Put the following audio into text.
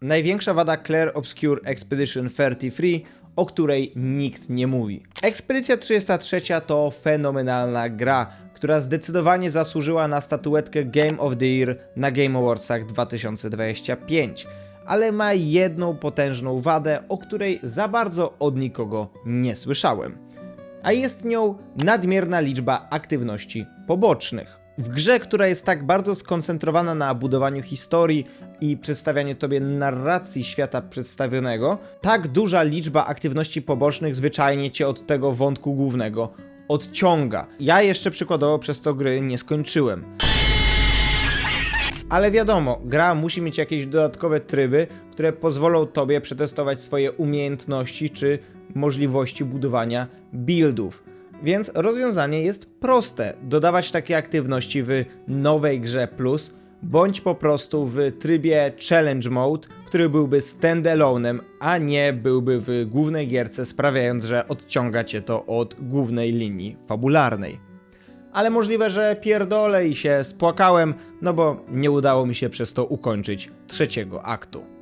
największa wada Claire Obscure Expedition 33, o której nikt nie mówi. Ekspedycja 33 to fenomenalna gra, która zdecydowanie zasłużyła na statuetkę Game of the Year na Game Awardsach 2025, ale ma jedną potężną wadę, o której za bardzo od nikogo nie słyszałem. A jest nią nadmierna liczba aktywności pobocznych. W grze, która jest tak bardzo skoncentrowana na budowaniu historii i przedstawianiu tobie narracji świata przedstawionego, tak duża liczba aktywności pobocznych zwyczajnie cię od tego wątku głównego odciąga. Ja jeszcze przykładowo przez to gry nie skończyłem. Ale wiadomo, gra musi mieć jakieś dodatkowe tryby, które pozwolą tobie przetestować swoje umiejętności czy możliwości budowania buildów. Więc rozwiązanie jest proste: dodawać takie aktywności w nowej grze Plus, bądź po prostu w trybie Challenge Mode, który byłby standalone'em, a nie byłby w głównej gierce, sprawiając, że odciąga cię to od głównej linii fabularnej ale możliwe, że pierdolę i się spłakałem, no bo nie udało mi się przez to ukończyć trzeciego aktu.